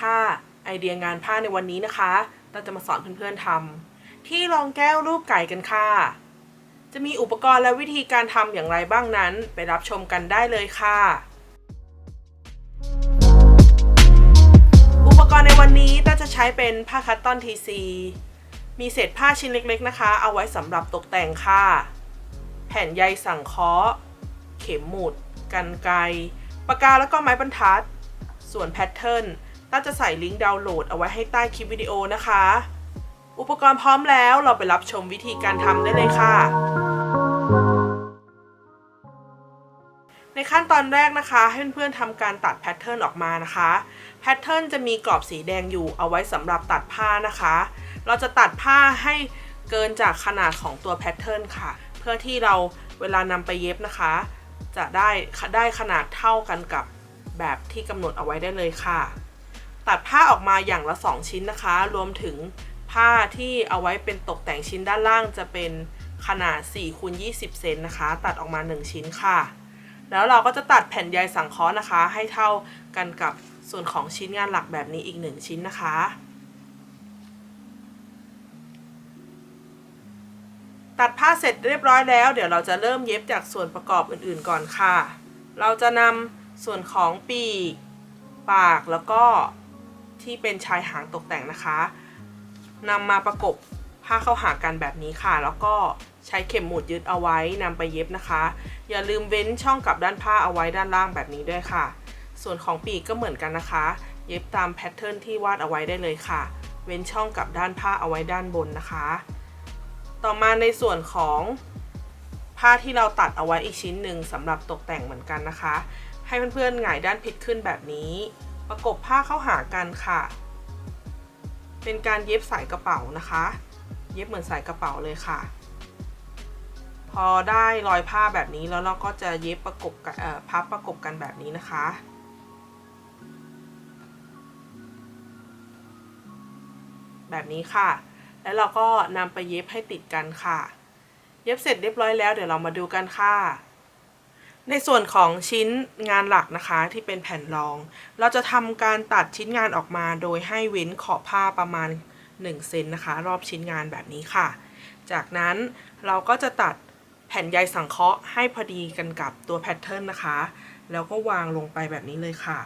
ค่ะ ไอเดียงานผ้าในวันนี้นะคะ เราจะมาสอนเพื่อนๆทำที่รองแก้วรูปไก่กันค่ะ จะมีอุปกรณ์และวิธีการทำอย่างไรบ้างนั้น ไปรับชมกันได้เลยค่ะ อุปกรณ์ในวันนี้ต้าจะใช้เป็นผ้าคัตตอนทีซีมีเศษผ้าชิ้นเล็กๆนะคะ เอาไว้สำหรับตกแต่งค่ะ แผ่นใยสังเคราะห์ เข็มหมุด กันไกรปากกาแล้วก็ไม้บรรทัด ส่วนแพทเทิร์น ต้าจะใส่ลิงก์ดาวน์โหลดเอาไว้ให้ใต้คลิปวิดีโอนะคะ อุปกรณ์พร้อมแล้วเราไปรับชมวิธีการทำได้เลยค่ะ ในขั้นตอนแรกนะคะ ให้เพื่อนๆทำการตัดแพทเทิร์นออกมานะคะ แพทเทิร์นจะมีกรอบสีแดงอยู่เอาไว้สำหรับตัดผ้านะคะ เราจะตัดผ้าให้เกินจากขนาดของตัวแพทเทิร์นค่ะ เพื่อที่เราเวลานำไปเย็บนะคะ จะได้ได้ขนาดเท่ากันกับแบบที่กำหนดเอาไว้ได้เลยค่ะ ตัดผ้าออกมาอย่างละ 2 ชิ้นนะคะ รวมถึงผ้าที่เอาไว้เป็นตกแต่งชิ้นด้านล่างจะเป็นขนาด4คูณ20 เซนนะคะ ตัดออกมา 1 ชิ้นค่ะ แล้วเราก็จะตัดแผ่นใยสังเคราะห์นะคะ ให้เท่ากันกับส่วนของชิ้นงานหลักแบบนี้อีก 1 ชิ้นนะคะตัดผ้าเสร็จเรียบร้อยแล้ว เดี๋ยวเราจะเริ่มเย็บจากส่วนประกอบอื่นๆก่อนค่ะ เราจะนำส่วนของปีก ปากแล้วก็ ที่เป็นชายหางตกแต่งนะคะนำมาประกบผ้าเข้าหากันแบบนี้ค่ะ แล้วก็ใช้เข็มหมุดยึดเอาไว้นำไปเย็บนะคะ อย่าลืมเว้นช่องกับด้านผ้าเอาไว้ด้านล่างแบบนี้ด้วยค่ะ ส่วนของปีกก็เหมือนกันนะคะ เย็บตามแพทเทิร์นที่วาดเอาไว้ได้เลยค่ะ เว้นช่องกับด้านผ้าเอาไว้ด้านบนนะคะ ต่อมาในส่วนของผ้าที่เราตัดเอาไว้อีกชิ้นหนึ่งสำหรับตกแต่งเหมือนกันนะคะ ให้เพื่อนๆหงายด้านผิดขึ้นแบบนี้ ประกบผ้าเข้าหากันค่ะ เป็นการเย็บสายกระเป๋านะคะ เย็บเหมือนสายกระเป๋าเลยค่ะ พอได้รอยผ้าแบบนี้แล้วเราก็จะเย็บประกบกันพับประกบกันแบบนี้นะคะแบบนี้ค่ะ แล้วเราก็นำไปเย็บให้ติดกันค่ะ เย็บเสร็จเรียบร้อยแล้วเดี๋ยวเรามาดูกันค่ะ ในส่วนของชิ้นงานหลักนะคะที่เป็นแผ่นรอง เราจะทำการตัดชิ้นงานออกมาโดยให้เว้นขอบผ้าประมาณ 1 เซนนะคะ รอบชิ้นงานแบบนี้ค่ะ จากนั้นเราก็จะตัดแผ่นใยสังเคราะห์ให้พอดีกันกับตัวแพทเทิร์นนะคะ แล้วก็วางลงไปแบบนี้เลยค่ะ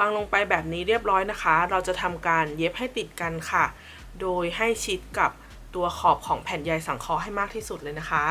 วางลงไปแบบนี้เรียบร้อยนะคะ เราจะทำการเย็บให้ติดกันค่ะ โดยให้ชิดกับตัวขอบของแผ่นใยสังเคราะห์ให้มากที่สุดเลยนะคะ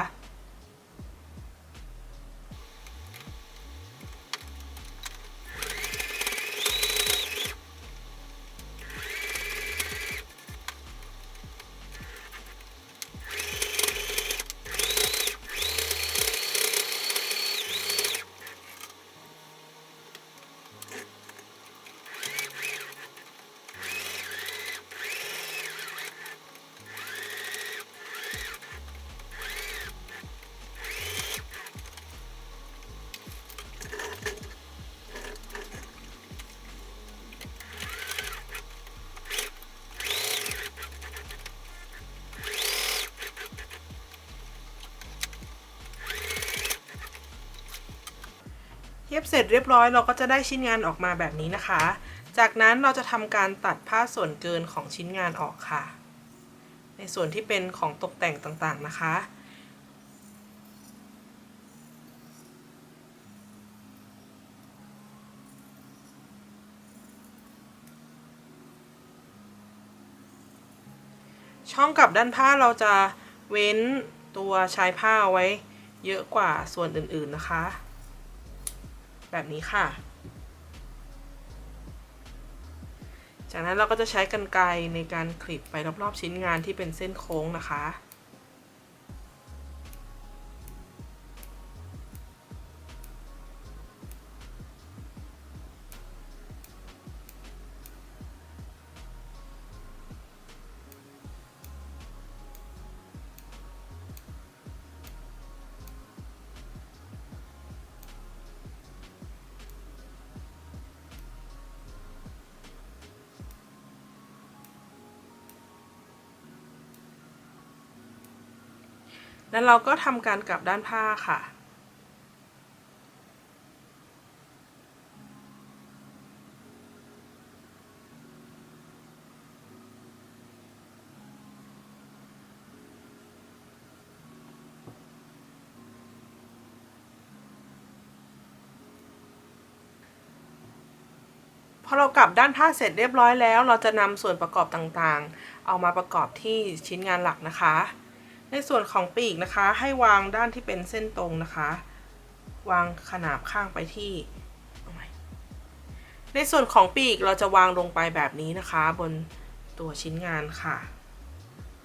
เย็บเสร็จเรียบร้อยเราก็จะได้ชิ้นงานออกมาแบบนี้นะคะ จากนั้นเราจะทำการตัดผ้าส่วนเกินของชิ้นงานออกค่ะ ในส่วนที่เป็นของตกแต่งต่างๆนะคะ ช่องกับด้านผ้าเราจะเว้นตัวชายผ้าไว้เยอะกว่าส่วนอื่นๆนะคะ แบบนี้ค่ะ จากนั้นเราก็จะใช้กรรไกรในการคลิปไปรอบๆชิ้นงานที่เป็นเส้นโค้งนะคะ แล้วเราก็ทำการกลับด้านผ้าค่ะ พอเรากลับด้านผ้าเสร็จเรียบร้อยแล้ว เราจะนำส่วนประกอบต่างๆ เอามาประกอบที่ชิ้นงานหลักนะคะ ในส่วนของปีกนะคะ ให้วางด้านที่เป็นเส้นตรงนะคะ วางขนาบข้างไปที่ใหม่ในส่วนของปีกเราจะวางลงไปแบบนี้นะคะ บนตัวชิ้นงานค่ะ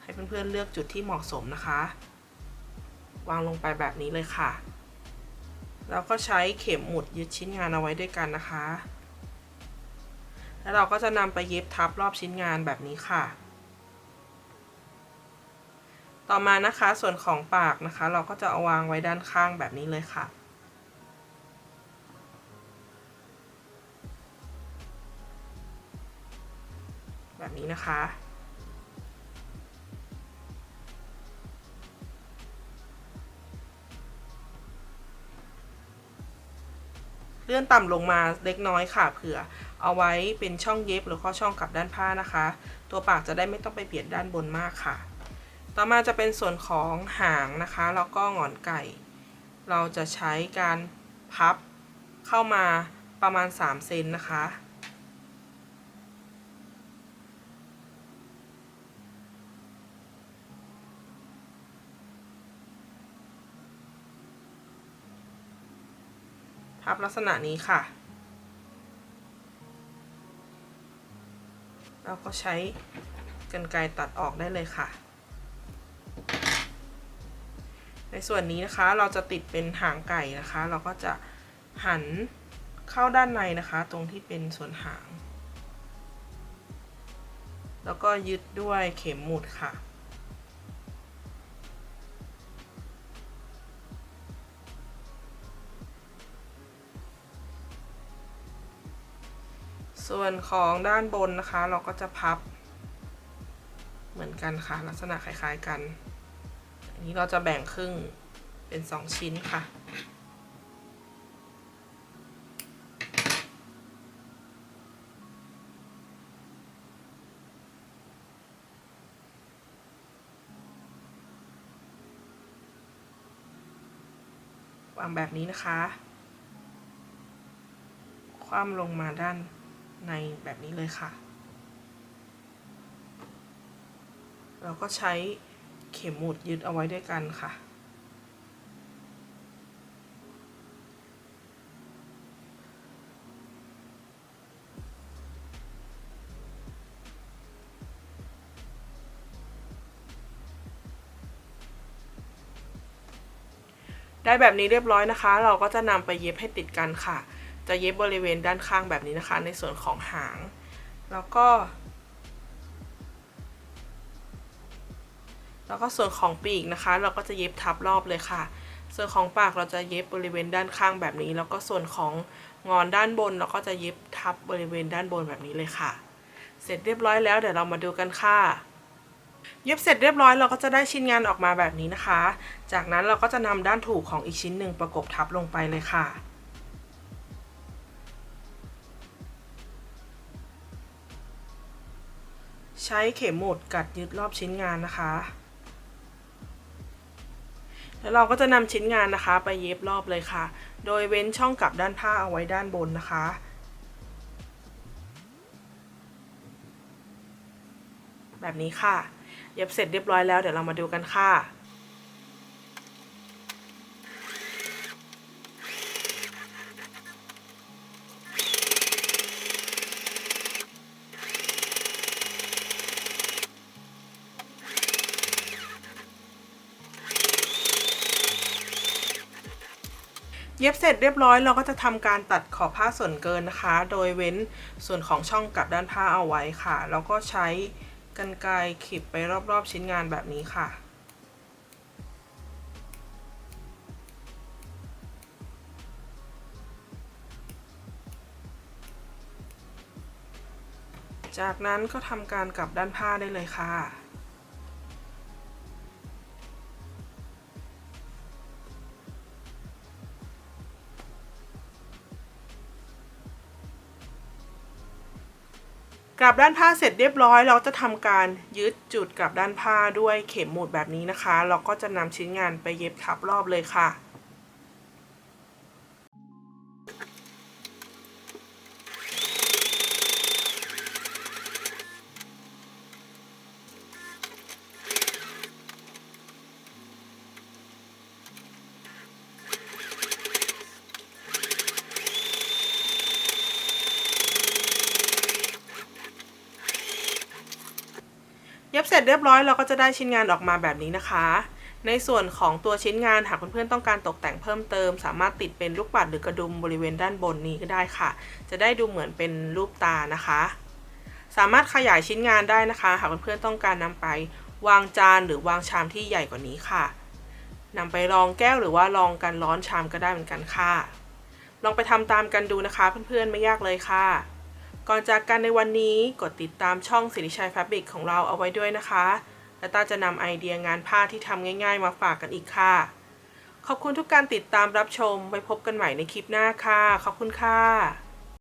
ให้เพื่อนๆเลือกจุดที่เหมาะสมนะคะ วางลงไปแบบนี้เลยค่ะแล้วก็ใช้เข็มหมุดยึดชิ้นงานเอาไว้ด้วยกันนะคะ แล้วเราก็จะนำไปเย็บทับรอบชิ้นงานแบบนี้ค่ะ ต่อมานะคะส่วนของปากนะคะ เราก็จะเอาวางไว้ด้านข้างแบบนี้เลยค่ะ แบบนี้นะคะเลื่อนต่ำลงมาเล็กน้อยค่ะ เผื่อเอาไว้เป็นช่องเย็บหรือข้อช่องกับด้านผ้านะคะ ตัวปากจะได้ไม่ต้องไปเบียดด้านบนมากค่ะ ต่อมาจะเป็นส่วนของหางนะคะ แล้วก็หงอนไก่ เราจะใช้การพับเข้ามาประมาณ 3 เซนนะคะ พับลักษณะนี้ค่ะ เราก็ใช้กรรไกรตัดออกได้เลยค่ะ ในส่วนนี้นะคะเราจะติดเป็นหางไก่นะคะ เราก็จะหันเข้าด้านในนะคะ ตรงที่เป็นส่วนหาง แล้วก็ยึดด้วยเข็มหมุดค่ะ ส่วนของด้านบนนะคะ เราก็จะพับเหมือนกันค่ะ ลักษณะคล้าย ๆ กัน อันนี้เราจะแบ่งครึ่งเป็น2ชิ้นค่ะ วางแบบนี้นะคะ คว่ำลงมาด้านในแบบนี้เลยค่ะ เราก็ใช้ เข็มหมุดยึดเอาไว้ด้วยกันค่ะ ได้แบบนี้เรียบร้อยนะคะ เราก็จะนำไปเย็บให้ติดกันค่ะ จะเย็บบริเวณด้านข้างแบบนี้นะคะ ในส่วนของหาง แล้วก็ แล้วก็ส่วนของปีกนะคะ เราก็จะเย็บทับรอบเลยค่ะ ส่วนของปากเราจะเย็บบริเวณด้านข้างแบบนี้ แล้วก็ส่วนของงอนด้านบนเราก็จะเย็บทับบริเวณด้านบนแบบนี้เลยค่ะ เสร็จเรียบร้อยแล้วเดี๋ยวเรามาดูกันค่ะ เย็บเสร็จเรียบร้อยเราก็จะได้ชิ้นงานออกมาแบบนี้นะคะ จากนั้นเราก็จะนำด้านถูกของอีกชิ้นหนึ่งประกบทับลงไปเลยค่ะใช้เข็มหมุดกัดยึดรอบชิ้นงานนะคะ แล้วเราก็จะนำชิ้นงานนะคะ ไปเย็บรอบเลยค่ะ โดยเว้นช่องกลับด้านผ้าเอาไว้ด้านบนนะคะแบบนี้ค่ะ เย็บเสร็จเรียบร้อยแล้วเดี๋ยวเรามาดูกันค่ะ เย็บเสร็จเรียบร้อยเราก็จะทำการตัดขอบผ้าส่วนเกินนะคะ โดยเว้นส่วนของช่องกับด้านผ้าเอาไว้ค่ะ แล้วก็ใช้กรรไกรขีดไปรอบๆชิ้นงานแบบนี้ค่ะจากนั้นก็ทำการกลับด้านผ้าได้เลยค่ะ กลับด้านผ้าเสร็จเรียบร้อย เราจะทำการยึดจุดกลับด้านผ้าด้วยเข็มหมุดแบบนี้นะคะ เราก็จะนำชิ้นงานไปเย็บทับรอบเลยค่ะ เย็บเสร็จเรียบร้อยเราก็จะได้ชิ้นงานออกมาแบบนี้นะคะ ในส่วนของตัวชิ้นงานหากเพื่อนๆต้องการตกแต่งเพิ่มเติม สามารถติดเป็นลูกปัดหรือกระดุมบริเวณด้านบนนี้ก็ได้ค่ะ จะได้ดูเหมือนเป็นรูปตานะคะ สามารถขยายชิ้นงานได้นะคะหากเพื่อนๆต้องการนำไปวางจานหรือวางชามที่ใหญ่กว่านี้ค่ะนำไปรองแก้วหรือว่ารองกันร้อนชามก็ได้เหมือนกันค่ะ ลองไปทำตามกันดูนะคะเพื่อนๆไม่ยากเลยค่ะ ก่อนจากกันในวันนี้กดติดตามช่องสิริชัยแฟบริกของเราเอาไว้ด้วยนะคะ และตาจะนำไอเดียงานผ้าที่ทำง่าย ๆ มาฝากกันอีกค่ะ ขอบคุณทุกการติดตามรับชมไว้พบกันใหม่ในคลิปหน้าค่ะ ขอบคุณค่ะ